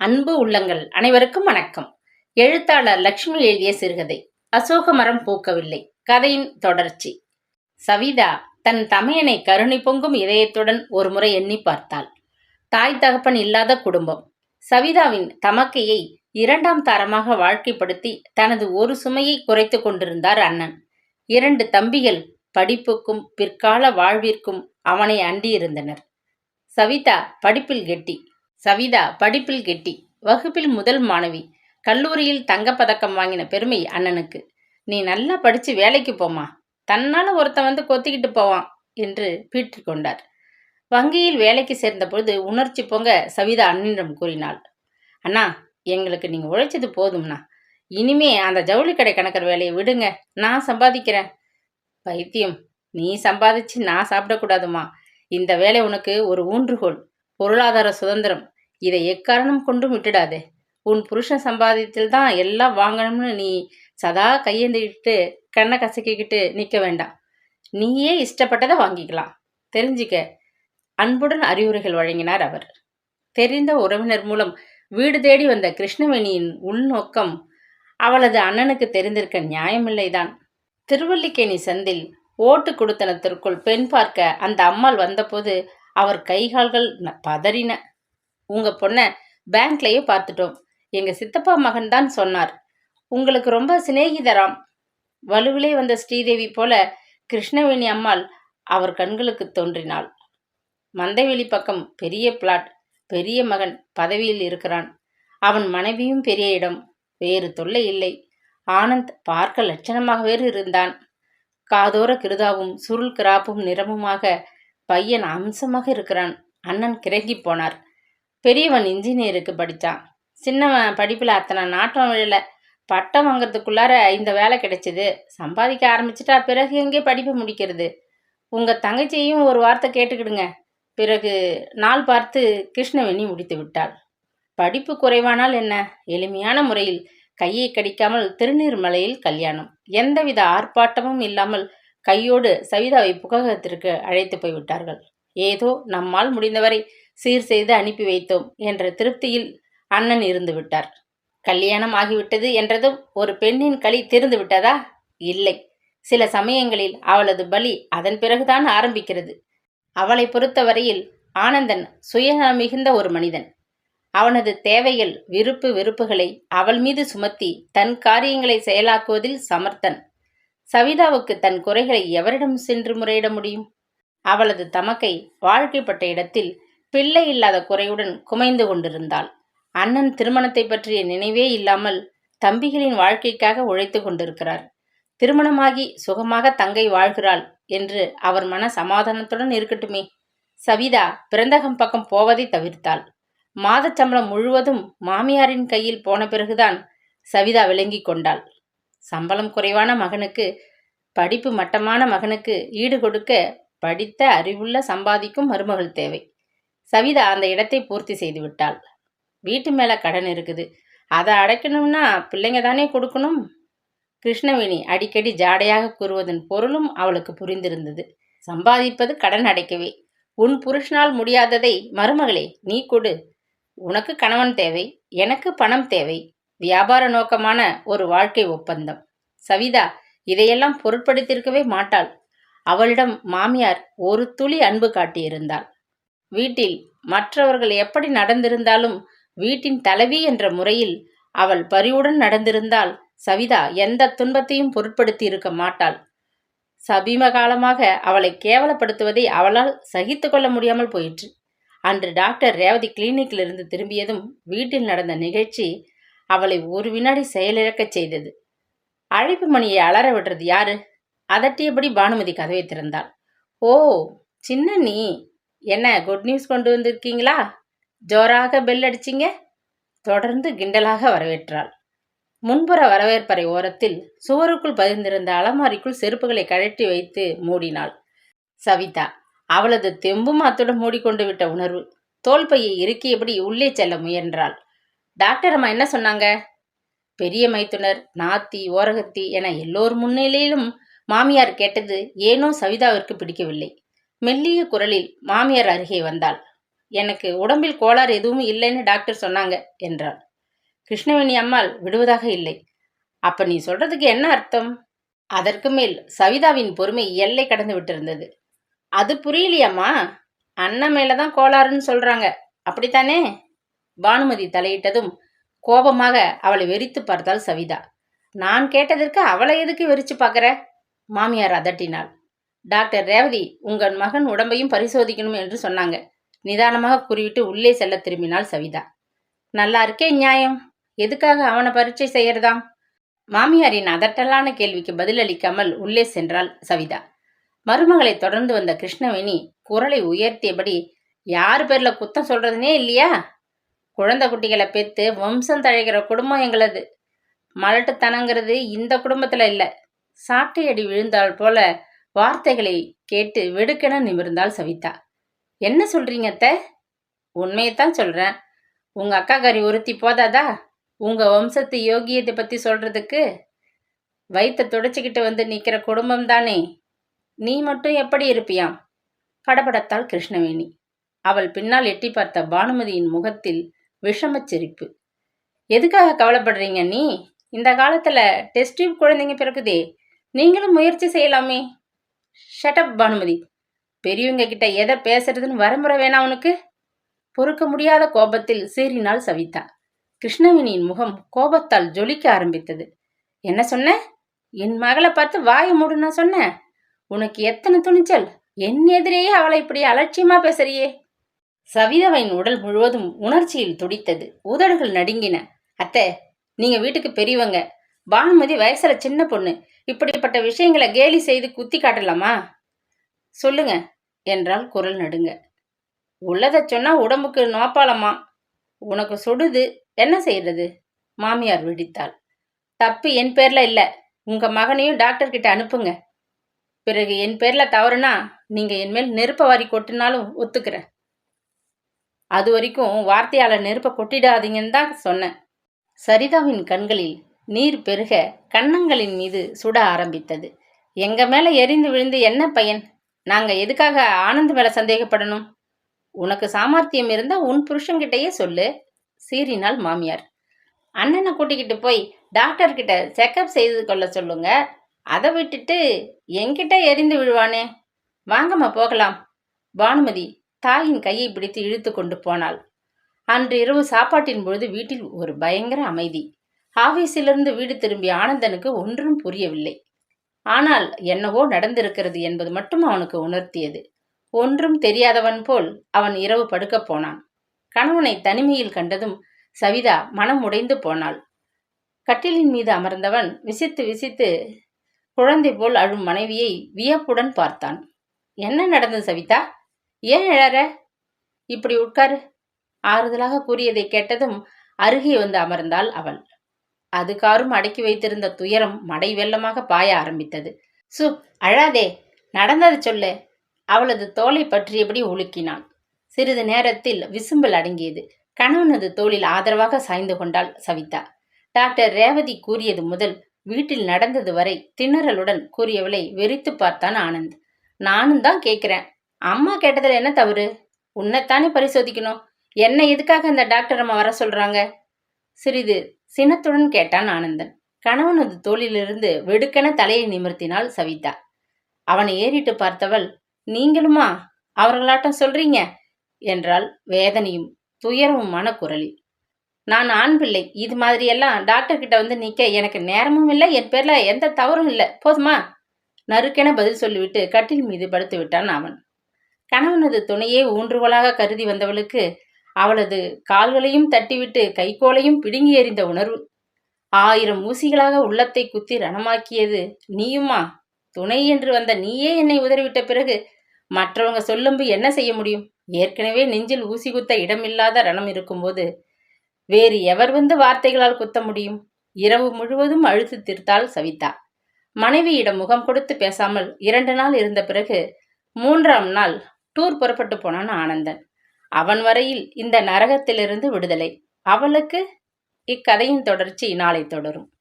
அன்பு உள்ளங்கள் அனைவருக்கும் வணக்கம். எழுத்தாளர் லக்ஷ்மி எழுதிய சிறுகதை அசோக மரம் பூக்கவில்லை கதையின் தொடர்ச்சி. சவிதா தன் தமையனை கருணை பொங்கும் இதயத்துடன் ஒருமுறை எண்ணி பார்த்தாள். தாய் தகப்பன் இல்லாத குடும்பம். சவிதாவின் தமக்கையை இரண்டாம் தரமாக வாழ்க்கைப்படுத்தி தனது ஒரு சுமையை குறைத்து கொண்டிருந்தார் அண்ணன். இரண்டு தம்பிகள் படிப்புக்கும் பிற்கால வாழ்விற்கும் அவனை அண்டியிருந்தனர். சவிதா படிப்பில் கெட்டி சவிதா படிப்பில் கெட்டி. வகுப்பில் முதல் மாணவி. கல்லூரியில் தங்கப்பதக்கம் வாங்கின பெருமை அண்ணனுக்கு. நீ நல்லா படித்து வேலைக்கு போமா தன்னால் ஒருத்தன் வந்து கொத்திக்கிட்டு போவான் என்று பீற்றிக் கொண்டார். வங்கியில் வேலைக்கு சேர்ந்தபொழுது உணர்ச்சி பொங்க சவிதா அண்ணனிடம் கூறினாள். அண்ணா எங்களுக்கு நீங்கள் உழைச்சது போதும்ண்ணா. இனிமே அந்த ஜவுளி கடை கணக்கர் வேலையை விடுங்க. நான் சம்பாதிக்கிறேன். பைத்தியம். நீ சம்பாதிச்சு நான் சாப்பிடக்கூடாதுமா இந்த வேலை உனக்கு ஒரு ஊன்றுகோல். பொருளாதார சுதந்திரம். இதை எக்காரணம் கொண்டும் விட்டுடாதே. உன் புருஷன் சம்பாதியத்தில் தான் எல்லாம் வாங்கணும்னு நீ சதா கையேந்திக்கிட்டு கண்ணை கசக்கிக்கிட்டு நிற்க வேண்டாம். நீயே இஷ்டப்பட்டதை வாங்கிக்கலாம். தெரிஞ்சுக்க. அன்புடன் அறிவுரைகள் வழங்கினார் அவர். தெரிந்த உறவினர் மூலம் வீடு தேடி வந்த கிருஷ்ணவேணியின் உள்நோக்கம் அவளது அண்ணனுக்கு தெரிந்திருக்க நியாயமில்லைதான். திருவல்லிக்கேணி சந்தில் ஓட்டு கொடுத்தனத்திற்குள் பெண் பார்க்க அந்த அம்மாள் வந்தபோது அவர் கைகால்கள் பதறின. உங்க பொண்ணை பேங்க்லயே பார்த்துட்டோம். எங்க சித்தப்பா மகன் தான் சொன்னார். உங்களுக்கு ரொம்ப சிநேகிதராம். வலுவிலே வந்த ஸ்ரீதேவி போல கிருஷ்ணவேணி அம்மாள் அவர் கண்களுக்கு தோன்றினாள். மந்தைவெளி பக்கம் பெரிய பிளாட் பெரிய மகன் பதவியில் இருக்கிறான். அவன் மனைவியும் பெரிய இடம் வேறு தொல்லை இல்லை. ஆனந்த் பார்க்க லட்சணமாக வேறு இருந்தான். காதோர கிருதாவும் சுருள் கிராப்பும் நிறமுமாக பையன் அம்சமாக இருக்கிறான். அண்ணன் கிறங்கி போனார். பெரியவன் இன்ஜினியருக்கு படித்தான் சின்னவன் படிப்பில் அத்தனை நாட்டம் விழல. பட்டம் வாங்கிறதுக்குள்ளார இந்த வேலை கிடைச்சிது. சம்பாதிக்க ஆரம்பிச்சிட்டா பிறகு எங்கே படிப்பு முடிக்கிறது? உங்கள் தங்கச்சியையும் ஒரு வார்த்தை கேட்டுக்கிடுங்க. பிறகு நாள் பார்த்து கிருஷ்ணவேணி முடித்து விட்டாள். படிப்பு குறைவானால் என்ன? எளிமையான முறையில். கையை கடிக்காமல் திருநீர்மலையில் கல்யாணம். எந்தவித ஆர்ப்பாட்டமும் இல்லாமல் கையோடு சவிதாவை புககத்திற்கு அழைத்து போய்விட்டார்கள். ஏதோ நம்மால் முடிந்தவரை சீர் செய்து அனுப்பி வைத்தோம் என்ற திருப்தியில் அண்ணன் இருந்து விட்டார். கல்யாணம் ஆகிவிட்டது என்றதும் ஒரு பெண்ணின் களி தீர்ந்து விட்டதா? இல்லை. சில சமயங்களில் அவளது பலி அதன் பிறகுதான் ஆரம்பிக்கிறது. அவளை பொறுத்தவரையில் ஆனந்தன் சுயநலம் மிகுந்த ஒரு மனிதன். அவனது தேவைகள் விருப்பு வெறுப்புகளை அவள் மீது சுமத்தி தன் காரியங்களை செயலாக்குவதில் சமர்த்தன். சவிதாவுக்கு தன் குறைகளை எவரிடம் சென்று முறையிட முடியும்? அவளது தமக்கை வாழ்க்கைப்பட்ட இடத்தில் பிள்ளை இல்லாத குறையுடன் குமைந்து கொண்டிருந்தாள். அண்ணன் திருமணத்தை பற்றிய நினைவே இல்லாமல் தம்பிகளின் வாழ்க்கைக்காக உழைத்து கொண்டிருக்கிறார். திருமணமாகி சுகமாக தங்கை வாழ்கிறாள் என்று அவர் மன சமாதானத்துடன் இருக்கட்டுமே. சவிதா பிறந்தகம் பக்கம் போவதை தவிர்த்தாள். மாதச் சம்பளம் முழுவதும் மாமியாரின் கையில் போன பிறகுதான் சவிதா விளங்கிக் கொண்டாள். சம்பளம் குறைவான மகனுக்கு படிப்பு மட்டமான மகனுக்கு ஈடு கொடுக்க படித்த அறிவுள்ள சம்பாதிக்கும் மருமகள் தேவை. சவிதா அந்த இடத்தை பூர்த்தி செய்து விட்டாள். வீட்டு மேலே கடன் இருக்குது. அதை அடைக்கணும்னா பிள்ளைங்க தானே கொடுக்கணும்? கிருஷ்ணவேணி அடிக்கடி ஜாடையாக கூறுவதன் பொருளும் அவளுக்கு புரிந்திருந்தது. சம்பாதிப்பது கடன் அடைக்கவே. உன் புருஷனால் முடியாததை மருமகளே நீ கொடு. உனக்கு கணவன் தேவை எனக்கு பணம் தேவை. வியாபார நோக்கமான ஒரு வாழ்க்கை ஒப்பந்தம். சவிதா இதையெல்லாம் பொருட்படுத்தியிருக்கவே மாட்டாள். அவளிடம் மாமியார் ஒரு துளி அன்பு காட்டியிருந்தாள். வீட்டில் மற்றவர்கள் எப்படி நடந்திருந்தாலும் வீட்டின் தலைவி என்ற முறையில் அவள் பரிவுடன் நடந்திருந்தால் சவிதா எந்த துன்பத்தையும் பொருட்படுத்தி இருக்க மாட்டாள். சபீம காலமாக அவளை கேவலப்படுத்துவதை அவளால் சகித்து கொள்ள முடியாமல் போயிற்று. அன்று டாக்டர் ரேவதி கிளினிக்கிலிருந்து திரும்பியதும் வீட்டில் நடந்த நிகழ்ச்சி அவளை ஒரு வினாடி செயலிழக்கச் செய்தது. அழைப்பு மணியை அலற விடுறது யாரு? அதட்டியபடி பானுமதி கதவை திறந்தாள். ஓ சின்ன நீ என்ன குட் நியூஸ் கொண்டு வந்திருக்கீங்களா? ஜோராக பெல் அடிச்சிங்க. தொடர்ந்து கிண்டலாக வரவேற்றாள். முன்புற வரவேற்பறை ஓரத்தில் சுவருக்குள் பதிந்திருந்த அலமாரிக்குள் செருப்புகளை கழட்டி வைத்து மூடினாள் சவிதா. அவளது தெம்பும் அத்துடன் மூடிக்கொண்டு விட்ட உணர்வு. தோல்பையை இறுக்கியபடி உள்ளே செல்ல முயன்றாள். டாக்டர் அம்மா என்ன சொன்னாங்க? பெரிய மைத்துனர் நாத்தி ஓரகத்தி என எல்லோர் முன்னிலையிலும் மாமியார் கேட்டது ஏனோ சவிதாவிற்கு பிடிக்கவில்லை. மெல்லிய குரலில் மாமியார் அருகே வந்தாள். எனக்கு உடம்பில் கோளாறு எதுவும் இல்லைன்னு டாக்டர் சொன்னாங்க என்றாள். கிருஷ்ணவேணி அம்மாள் விடுவதாக இல்லை. அப்ப நீ சொல்றதுக்கு என்ன அர்த்தம்? அதற்கு மேல் சவிதாவின் பொறுமை எல்லை கடந்து விட்டிருந்தது. அது புரியலையம்மா. அண்ணன் மேலதான் கோளாறுன்னு சொல்றாங்க. அப்படித்தானே? பானுமதி தலையிட்டதும் கோபமாக அவளை வெறித்து பார்த்தாள் சவிதா. நான் கேட்டதற்கு அவளை எதுக்கு வெறிச்சு பார்க்குற? மாமியார் அதட்டினாள். டாக்டர் ரேவதி உங்கள் மகன் உடம்பையும் பரிசோதிக்கணும் என்று சொன்னாங்க. நிதானமாக கூறிவிட்டு உள்ளே செல்ல திரும்பினாள் சவிதா. நல்லா இருக்கே நியாயம். எதுக்காக அவனை பரீட்சை செய்யறதாம்? மாமியாரின் அதட்டலான கேள்விக்கு பதிலளிக்காமல் உள்ளே சென்றாள் சவிதா. மருமகளை தொடர்ந்து வந்த கிருஷ்ணவேணி குரலை உயர்த்தியபடி யார் பேர்ல குத்தம் சொல்றதுனே இல்லையா? குழந்தை குட்டிகளை பெற்று வம்சம் தழைக்கிற குடும்பம் எங்களது. மலட்டுத்தனங்கிறது இந்த குடும்பத்தில் இல்லை. சாட்டை சாட்டையடி விழுந்தாள் போல வார்த்தைகளை கேட்டு வெடுக்கென நிமிர்ந்தாள் சவிதா. என்ன சொல்றீங்க அத்த? உண்மையைத்தான் சொல்றேன். உங்க அக்கா கறி ஒருத்தி போதாதா? உங்க வம்சத்து யோகியத்தை பத்தி சொல்றதுக்கு வயிற்ற துடைச்சிக்கிட்டு வந்து நிற்கிற குடும்பம் தானே. நீ மட்டும் எப்படி இருப்பியாம்? படபடத்தாள் கிருஷ்ணவேணி. அவள் பின்னால் எட்டி பார்த்த பானுமதியின் முகத்தில் விஷமச் சிரிப்பு எதுக்காக கவலைப்படுறீங்க நீ? இந்த காலத்தில் டெஸ்ட் டியூப் குழந்தைங்க பிறக்குதே. நீங்களும் முயற்சி செய்யலாமே. Shut up Bhanumathi. பெரியவங்க கிட்ட எதை பேசுறதுன்னு வரமுறை வேணா உனக்கு. பொறுக்க முடியாத கோபத்தில் சீறினாள் சவிதா. கிருஷ்ணவினியின் முகம் கோபத்தால் ஜொலிக்க ஆரம்பித்தது. என்ன சொன்ன? என் மகளை பார்த்து வாயை மூடுனா சொன்ன உனக்கு எத்தனை துணிச்சல்? என் எதிரேயே அவளை இப்படி அலட்சியமா பேசுறியே. சவிதாவின் உடல் முழுவதும் உணர்ச்சியில் துடித்தது. உதடுகள் நடுங்கின. அத்தை நீங்க வீட்டுக்கு பெரியவங்க. பானுமதி வயசுல சின்ன பொண்ணு. இப்படிப்பட்ட விஷயங்களை கேலி செய்து குத்தி காட்டலாமா? சொல்லுங்க என்றால் குரல் நடுங்க. உள்ளதை சொன்னா உடம்புக்கு நோப்பாளமா? உனக்கு சுடுது. என்ன செய்யறது மாமியார் விடித்தாள். தப்பு என் பேர்ல இல்ல. உங்க மகனையும் டாக்டர் கிட்ட அனுப்புங்க. பிறகு என் பேர்ல தவறுனா நீங்க என் மேல் நெருப்ப வாரி கொட்டினாலும் ஒத்துக்கிறேன். அது வரைக்கும் வார்த்தையால நெருப்ப கொட்டிடாதீங்கன்னு தான் சொன்னேன். சரிதாவின் கண்களில் நீர் பெருக கன்னங்களின் மீது சுட ஆரம்பித்தது. எங்க மேல எரிந்து விழுந்து என்ன பயன்? நாங்க எதுக்காக ஆனந்த் மேல சந்தேகப்படணும்? உனக்கு சாமர்த்தியம் இருந்தா உன் புருஷன்கிட்டயே சொல்லு சீறினாள் மாமியார். அண்ணனை கூட்டிக்கிட்டு போய் டாக்டர் கிட்ட செக்கப் செய்து கொள்ள சொல்லுங்க. அதை விட்டுட்டு என்கிட்ட எரிந்து விழுவானே. வாங்கம்மா போகலாம். பானுமதி தாயின் கையை பிடித்து இழுத்து கொண்டு போனாள். அன்று இரவு சாப்பாட்டின் பொழுது வீட்டில் ஒரு பயங்கர அமைதி. ஆபீஸிலிருந்து வீடு திரும்பிய ஆனந்தனுக்கு ஒன்றும் புரியவில்லை. ஆனால் என்னவோ நடந்திருக்கிறது என்பது மட்டும் அவனுக்கு உணர்த்தியது. ஒன்றும் தெரியாதவன் போல் அவன் இரவு படுக்கப் போனான். கணவனை தனிமையில் கண்டதும் சவிதா மனம் உடைந்து போனாள். கட்டிலின் மீது அமர்ந்தவன் விசித்து விசித்து குழந்தை போல் அழும் மனைவியை வியப்புடன் பார்த்தான். என்ன நடந்தது சவிதா? ஏன் எழற? இப்படி உட்காரு. ஆறுதலாக கூறியதை கேட்டதும் அருகே வந்து அமர்ந்தாள் அவள். அதுகாரும் அடக்கி வைத்திருந்த துயரம் மடை வெள்ளமாக பாய ஆரம்பித்தது. சு அழாதே நடந்தது சொல்லு. அவளது தோலை பற்றியபடி உலுக்கினான் சிறிது நேரத்தில் விசும்பல் அடங்கியது. கணவனது தோளில் ஆதரவாக சாய்ந்து கொண்டாள் சவிதா. டாக்டர் ரேவதி கூறியது முதல் வீட்டில் நடந்தது வரை திணறலுடன் கூறியவளை வெறித்து பார்த்தான் ஆனந்த். நானும் தான் கேட்கிறேன். அம்மா கேட்டதில் என்ன தவறு? உன்னைத்தானே பரிசோதிக்கணும். என்ன எதுக்காக அந்த டாக்டர் அம்மா வர சொல்கிறாங்க சிறிது சினத்துடன் கேட்டான் ஆனந்தன். கணவனது தோளிலிருந்து வெடுக்கென தலையை நிமிர்த்தினாள் சவிதா. அவனை ஏறிட்டு பார்த்தவள் நீங்களுமா? அவர்களாட்டம் சொல்றீங்க? என்றால் வேதனையும் துயரமும் மனக்குரலில். நான் ஆண் பிள்ளை. இது மாதிரியெல்லாம் டாக்டர் கிட்ட வந்து நிற்க எனக்கு நேரமும் இல்லை. என் பேரில் எந்த தவறும் இல்லை. போதுமா? நறுக்கென பதில் சொல்லிவிட்டு கட்டில் மீது படுத்து விட்டான் அவன். கணவனது துணையே ஊன்றுவலாக கருதி வந்தவளுக்கு அவளது கால்களையும் தட்டிவிட்டு கைகோலையும் பிடுங்கி எறிந்த உணர்வு. ஆயிரம் ஊசிகளாக உள்ளத்தை குத்தி ரணமாக்கியது நீயுமா துணை என்று வந்த நீயே என்னை உதறிவிட்ட பிறகு மற்றவங்க சொல்லும்பு என்ன செய்ய முடியும்? ஏற்கனவே நெஞ்சில் ஊசி குத்த இடமில்லாத ரணம் இருக்கும்போது வேறு எவர் வந்து வார்த்தைகளால் குத்த முடியும்? இரவு முழுவதும் அழுத்து தீர்த்தாள் சவிதா. மனைவியிடம் முகம் கொடுத்து பேசாமல் இரண்டு நாள் இருந்த பிறகு மூன்றாம் நாள் டூர் புறப்பட்டு போனான் ஆனந்தன். அவன் வரையில் இந்த நரகத்திலிருந்து விடுதலை. அவளுக்கு இக்கதையின் தொடர்ச்சி நாளை தொடரும்.